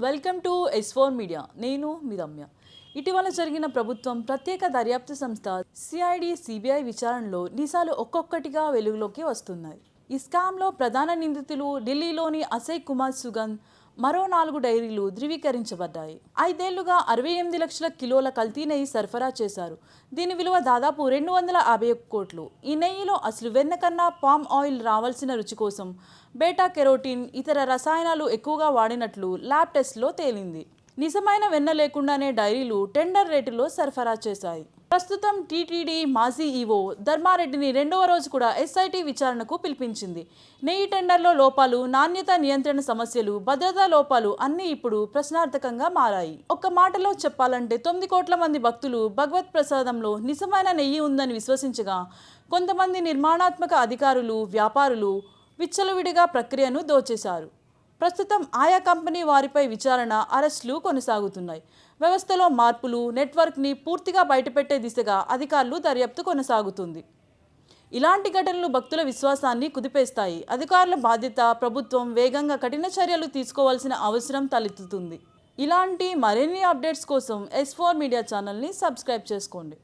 Welcome to S four media నేను మీ రమ్య. ఇటీవల జరిగిన ప్రభుత్వం ప్రత్యేక దర్యాప్తు సంస్థ సిఐడి సిబిఐ విచారణలో నిజాలు ఒక్కొక్కటిగా వెలుగులోకి వస్తున్నాయి. ఈ స్కామ్లో ప్రధాన నిందితులు ఢిల్లీలోని అసయ్ కుమార్ సుగంధ్ మరో నాలుగు డైరీలు ధృవీకరించబడ్డాయి. ఐదేళ్ళుగా అరవై ఎనిమిది లక్షల కిలోల కల్తీ నెయ్యి సరఫరా చేశారు. దీని విలువ దాదాపు రెండు వందల యాభై ఒక్క కోట్లు. ఈ నెయ్యిలో అసలు వెన్న కన్నా పామ్ ఆయిల్ రావాల్సిన రుచి కోసం బేటా కెరోటిన్ ఇతర రసాయనాలు ఎక్కువగా వాడినట్లు ల్యాబ్ టెస్ట్లో తేలింది. నిజమైన వెన్న లేకుండానే డైరీలు టెండర్ రేటులో సరఫరా చేశాయి. ప్రస్తుతం టీటీడీ మాజీ ఈవో ధర్మారెడ్డిని రెండవ రోజు కూడా ఎస్ఐటి విచారణకు పిలిపించింది. నెయ్యి టెండర్లో లోపాలు నాణ్యత నియంత్రణ సమస్యలు భద్రతా లోపాలు అన్నీ ఇప్పుడు ప్రశ్నార్థకంగా మారాయి. ఒక్క మాటలో చెప్పాలంటే తొమ్మిది కోట్ల మంది భక్తులు భగవత్ ప్రసాదంలో నిజమైన నెయ్యి ఉందని విశ్వసించగా కొంతమంది నిర్మాణాత్మక అధికారులు వ్యాపారులు విచ్చలవిడిగా ప్రక్రియను దోచేశారు. ప్రస్తుతం ఆయా కంపెనీ వారిపై విచారణ అరెస్టులు కొనసాగుతున్నాయి. వ్యవస్థలో మార్పులు నెట్వర్క్ని పూర్తిగా బయటపెట్టే దిశగా అధికారులు దర్యాప్తు కొనసాగుతుంది. ఇలాంటి ఘటనలు భక్తుల విశ్వాసాన్ని కుదిపేస్తాయి. అధికారుల బాధ్యత ప్రభుత్వం వేగంగా కఠిన చర్యలు తీసుకోవాల్సిన అవసరం తలెత్తుతుంది. ఇలాంటి మరిన్ని అప్డేట్స్ కోసం ఎస్ ఫోర్ మీడియా ఛానల్ని సబ్స్క్రైబ్ చేసుకోండి.